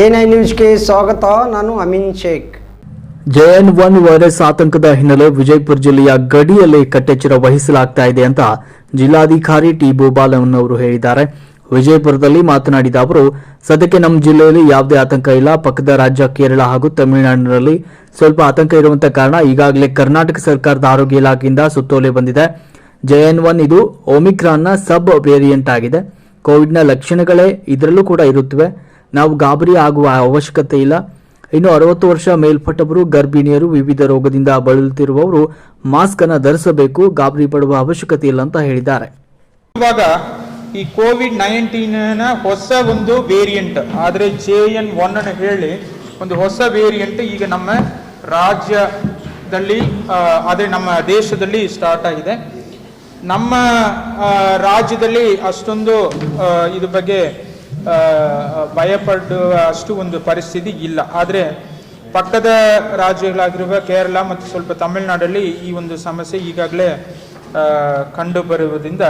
N I ನ್ಯೂಸ್ಗೆ ಸ್ವಾಗತ, ನಾನು Amin Shaikh. JN one virus ಆತಂಕದ ಹಿನ್ನೆಲೆ ವಿಜಯಪುರ ಜಿಲ್ಲೆಯ ಗಡಿಯಲ್ಲಿ ಕಟ್ಟೆಚ್ಚರ ವಹಿಸಲಾಗ್ತಾ ಇದೆ ಅಂತ ಜಿಲ್ಲಾಧಿಕಾರಿ ಟಿ ಭೂಬಾಲನ್ ಅವರು ಹೇಳಿದ್ದಾರೆ. ವಿಜಯಪುರದಲ್ಲಿ ಮಾತನಾಡಿದ ಅವರು, ಸದ್ಯಕ್ಕೆ ನಮ್ಮ ಜಿಲ್ಲೆಯಲ್ಲಿ ಯಾವುದೇ ಆತಂಕ ಇಲ್ಲ. ಪಕ್ಕದ ರಾಜ್ಯ ಕೇರಳ ಹಾಗೂ ತಮಿಳುನಾಡಿನಲ್ಲಿ ಸ್ವಲ್ಪ ಆತಂಕ ಇರುವಂತಹ ಕಾರಣ ಈಗಾಗಲೇ ಕರ್ನಾಟಕ ಸರ್ಕಾರದ ಆರೋಗ್ಯ ಇಲಾಖೆಯಿಂದ ಸುತ್ತೋಲೆ ಬಂದಿದೆ. ಜೆಎನ್ ಒನ್ ಇದು ಒಮಿಕ್ರಾನ್ನ ಸಬ್ ವೇರಿಯಂಟ್ ಆಗಿದೆ. ಕೋವಿಡ್ನ ಲಕ್ಷಣಗಳೇ ಇದರಲ್ಲೂ ಕೂಡ ಇರುತ್ತವೆ. ನಾವು ಗಾಬರಿ ಆಗುವ ಅವಶ್ಯಕತೆ ಇಲ್ಲ. ಇನ್ನು ಅರವತ್ತು ವರ್ಷ ಮೇಲ್ಪಟ್ಟವರು, ಗರ್ಭಿಣಿಯರು, ವಿವಿಧ ರೋಗದಿಂದ ಬಳಲುತ್ತಿರುವವರು ಮಾಸ್ಕ್ ಅನ್ನು ಧರಿಸಬೇಕು, ಗಾಬರಿ ಪಡುವ ಅವಶ್ಯಕತೆ ಇಲ್ಲ ಅಂತ ಹೇಳಿದ್ದಾರೆ. ಇವಾಗ ಈ ಕೋವಿಡ್ ನೈನ್ಟೀನ್ ಹೊಸ ಒಂದು ವೇರಿಯಂಟ್ ಆದರೆ ಜೆ ಎನ್ ಒನ್ ಅನ್ನು ಹೇಳಿ, ಒಂದು ಹೊಸ ವೇರಿಯಂಟ್ ಈಗ ನಮ್ಮ ರಾಜ್ಯದಲ್ಲಿ ಆದರೆ ನಮ್ಮ ದೇಶದಲ್ಲಿ ಸ್ಟಾರ್ಟ್ ಆಗಿದೆ. ನಮ್ಮ ರಾಜ್ಯದಲ್ಲಿ ಅಷ್ಟೊಂದು ಇದ್ರ ಬಗ್ಗೆ ಭಯಪಡುವ ಅಷ್ಟು ಒಂದು ಪರಿಸ್ಥಿತಿ ಇಲ್ಲ. ಆದರೆ ಪಕ್ಕದ ರಾಜ್ಯಗಳಾಗಿರುವ ಕೇರಳ ಮತ್ತು ಸ್ವಲ್ಪ ತಮಿಳುನಾಡಲ್ಲಿ ಈ ಒಂದು ಸಮಸ್ಯೆ ಈಗಾಗಲೇ ಕಂಡುಬರುವುದರಿಂದ ಕಂಡು ಬರುವುದರಿಂದ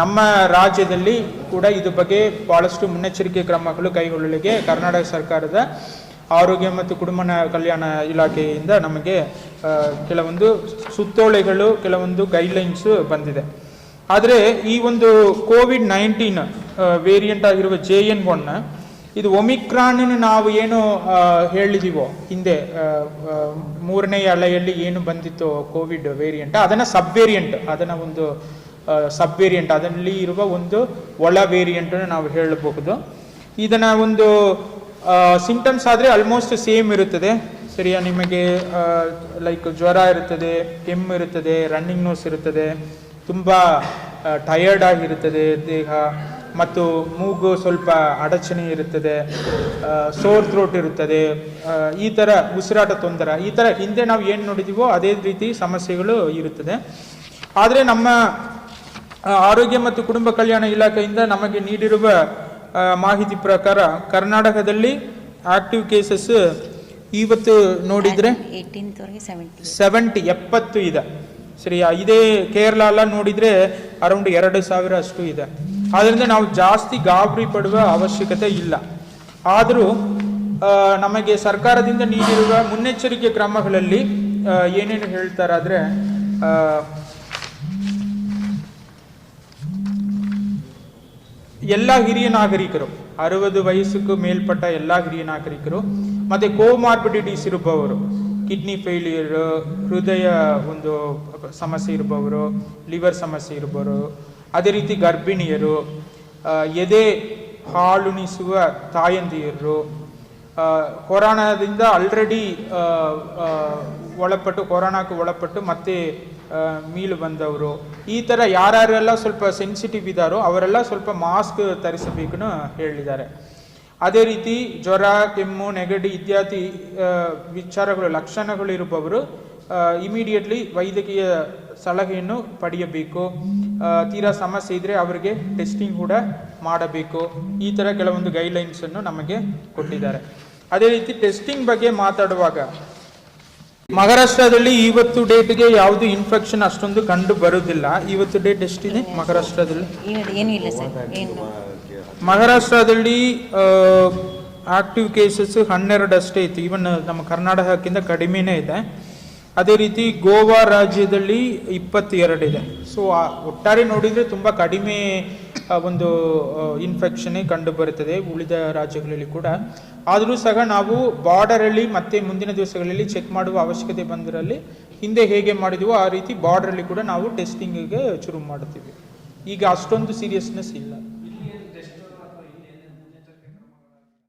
ನಮ್ಮ ರಾಜ್ಯದಲ್ಲಿ ಕೂಡ ಇದು ಬಗ್ಗೆ ಭಾಳಷ್ಟು ಮುನ್ನೆಚ್ಚರಿಕೆ ಕ್ರಮಗಳು ಕೈಗೊಳ್ಳಲಿಕ್ಕೆ ಕರ್ನಾಟಕ ಸರ್ಕಾರದ ಆರೋಗ್ಯ ಮತ್ತು ಕುಟುಂಬ ಕಲ್ಯಾಣ ಇಲಾಖೆಯಿಂದ ನಮಗೆ ಕೆಲವೊಂದು ಸುತ್ತೋಲೆಗಳು, ಕೆಲವೊಂದು ಗೈಡ್ಲೈನ್ಸು ಬಂದಿದೆ. ಆದರೆ ಈ ಒಂದು ಕೋವಿಡ್ ನೈನ್ಟೀನ್ ವೇರಿಯಂಟ್ ಆಗಿರುವ ಜೆ ಎನ್ ಒನ್ ಇದು ಒಮಿಕ್ರಾನ್ ನಾವು ಏನು ಹೇಳಿದೀವೋ, ಹಿಂದೆ ಮೂರನೇ ಅಲೆಯಲ್ಲಿ ಏನು ಬಂದಿತ್ತು ಕೋವಿಡ್ ವೇರಿಯಂಟ್ ಅದನ್ನ ಸಬ್ ವೇರಿಯಂಟ್ ಅದನ್ನ ಒಂದು ಸಬ್ ವೇರಿಯಂಟ್ ಅದರಲ್ಲಿ ಇರುವ ಒಂದು ಒಳ ವೇರಿಯಂಟ್ ನಾವು ಹೇಳಬಹುದು. ಇದನ್ನ ಒಂದು ಸಿಂಪ್ಟಮ್ಸ್ ಆದರೆ ಆಲ್ಮೋಸ್ಟ್ ಸೇಮ್ ಇರುತ್ತದೆ. ಸರಿಯಾ, ನಿಮಗೆ ಲೈಕ್ ಜ್ವರ ಇರುತ್ತದೆ, ಕೆಮ್ಮು ಇರುತ್ತದೆ ರನ್ನಿಂಗ್ ನೋಸ್ ಇರುತ್ತದೆ, ತುಂಬ ಟಯರ್ಡ್ ಆಗಿರುತ್ತದೆ, ದೇಹ ಮತ್ತು ಮೂಗು ಸ್ವಲ್ಪ ಅಡಚಣೆ ಇರುತ್ತದೆ ಸೋರ್ ಥ್ರೋಟ್ ಇರುತ್ತದೆ ಈ ಥರ ಉಸಿರಾಟ ತೊಂದರೆ, ಈ ಥರ ಹಿಂದೆ ನಾವು ಏನು ನೋಡಿದೀವೋ ಅದೇ ರೀತಿ ಸಮಸ್ಯೆಗಳು ಇರುತ್ತದೆ. ಆದರೆ ನಮ್ಮ ಆರೋಗ್ಯ ಮತ್ತು ಕುಟುಂಬ ಕಲ್ಯಾಣ ಇಲಾಖೆಯಿಂದ ನಮಗೆ ನೀಡಿರುವ ಮಾಹಿತಿ ಪ್ರಕಾರ ಕರ್ನಾಟಕದಲ್ಲಿ ಆಕ್ಟಿವ್ ಕೇಸಸ್ ಇವತ್ತು ನೋಡಿದರೆ ಸೆವೆಂಟಿ ಎಪ್ಪತ್ತು ಇದೆ. ಸರಿಯಾ? ಇದೇ ಕೇರಳ ಎಲ್ಲ ನೋಡಿದರೆ ಅರೌಂಡ್ ಎರಡು ಸಾವಿರ ಅಷ್ಟು ಇದೆ. ಆದ್ರಿಂದ ನಾವು ಜಾಸ್ತಿ ಗಾಬರಿ ಪಡುವ ಅವಶ್ಯಕತೆ ಇಲ್ಲ. ಆದರೂ ನಮಗೆ ಸರ್ಕಾರದಿಂದ ನೀಡಿರುವ ಮುನ್ನೆಚ್ಚರಿಕೆ ಕ್ರಮಗಳಲ್ಲಿ ಏನೇನು ಹೇಳ್ತಾರಾದರೆ ಎಲ್ಲ ಹಿರಿಯ ನಾಗರಿಕರು, ಅರವತ್ತು ವಯಸ್ಸಕ್ಕೂ ಮೇಲ್ಪಟ್ಟ ಎಲ್ಲ ಹಿರಿಯ ನಾಗರಿಕರು, ಮತ್ತೆ ಕೋಮಾರ್ಬಿಡಿಟೀಸ್ ಇರುವವರು, ಕಿಡ್ನಿ ಫೇಲ್ಯೂರ್, ಹೃದಯ ಒಂದು ಸಮಸ್ಯೆ ಇರುವವರು, ಲಿವರ್ ಸಮಸ್ಯೆ ಇರುವವರು ಅದೇ ರೀತಿ ಗರ್ಭಿಣಿಯರು ಎದೆ ಹಾಲುಣಿಸುವ ತಾಯಂದಿಯರು ಕೊರೋನಾದಿಂದ ಆಲ್ರೆಡಿ ಒಳಪಟ್ಟು, ಕೊರೋನಾಕ್ಕೆ ಒಳಪಟ್ಟು ಮತ್ತೆ ಮೀಲು ಬಂದವರು. ಈ ಥರ ಯಾರ್ಯಾರೆಲ್ಲ ಸ್ವಲ್ಪ ಸೆನ್ಸಿಟಿವ್ ಇದ್ದಾರೋ ಅವರೆಲ್ಲ ಸ್ವಲ್ಪ ಮಾಸ್ಕ್ ತರಿಸಬೇಕು ಹೇಳಿದ್ದಾರೆ. ಅದೇ ರೀತಿ ಜ್ವರ, ಕೆಮ್ಮು, ನೆಗಡಿ ಇತ್ಯಾದಿ ವಿಚಾರಗಳು, ಲಕ್ಷಣಗಳು ಇರುವವರು ಇಮಿಡಿಯೇಟ್ಲಿ ವೈದ್ಯಕೀಯ ಸಲಹೆಯನ್ನು ಪಡೆಯಬೇಕು. ತೀರಾ ಸಮಸ್ಯೆ ಇದ್ರೆ ಅವರಿಗೆ ಟೆಸ್ಟಿಂಗ್ ಕೂಡ ಮಾಡಬೇಕು. ಈ ಥರ ಕೆಲವೊಂದು ಗೈಡ್ಲೈನ್ಸ್ ಅನ್ನು ನಮಗೆ ಕೊಟ್ಟಿದ್ದಾರೆ. ಅದೇ ರೀತಿ ಟೆಸ್ಟಿಂಗ್ ಬಗ್ಗೆ ಮಾತಾಡುವಾಗ ಮಹಾರಾಷ್ಟ್ರದಲ್ಲಿ ಇವತ್ತು ಡೇಟ್ಗೆ ಯಾವುದು ಇನ್ಫೆಕ್ಷನ್ ಅಷ್ಟೊಂದು ಕಂಡು ಬರುವುದಿಲ್ಲ ಇವತ್ತು ಡೇಟ್ ಎಷ್ಟಿದೆ ಮಹಾರಾಷ್ಟ್ರದಲ್ಲಿ? ಮಹಾರಾಷ್ಟ್ರದಲ್ಲಿ ಆಕ್ಟಿವ್ ಕೇಸಸ್ ಹನ್ನೆರಡು ಅಷ್ಟೇ ಇತ್ತು. ಈವನ್ ನಮ್ಮ ಕರ್ನಾಟಕಕ್ಕಿಂತ ಕಡಿಮೆನೇ ಇದೆ. ಅದೇ ರೀತಿ ಗೋವಾ ರಾಜ್ಯದಲ್ಲಿ ಇಪ್ಪತ್ತೆರಡು ಇದೆ ಸೊ ಒಟ್ಟಾರೆ ನೋಡಿದರೆ ತುಂಬ ಕಡಿಮೆ ಒಂದು ಇನ್ಫೆಕ್ಷನ್ನೇ ಕಂಡು ಬರುತ್ತದೆ ಉಳಿದ ರಾಜ್ಯಗಳಲ್ಲಿ ಕೂಡ. ಆದರೂ ಸಹ ನಾವು ಬಾರ್ಡರಲ್ಲಿ ಮತ್ತೆ ಮುಂದಿನ ದಿವಸಗಳಲ್ಲಿ ಚೆಕ್ ಮಾಡುವ ಅವಶ್ಯಕತೆ ಬಂದರಲ್ಲಿ ಹಿಂದೆ ಹೇಗೆ ಮಾಡಿದೀವೋ ಆ ರೀತಿ ಬಾರ್ಡರಲ್ಲಿ ಕೂಡ ನಾವು ಟೆಸ್ಟಿಂಗಿಗೆ ಶುರು ಮಾಡ್ತೀವಿ. ಈಗ ಅಷ್ಟೊಂದು ಸೀರಿಯಸ್ನೆಸ್ ಇಲ್ಲ.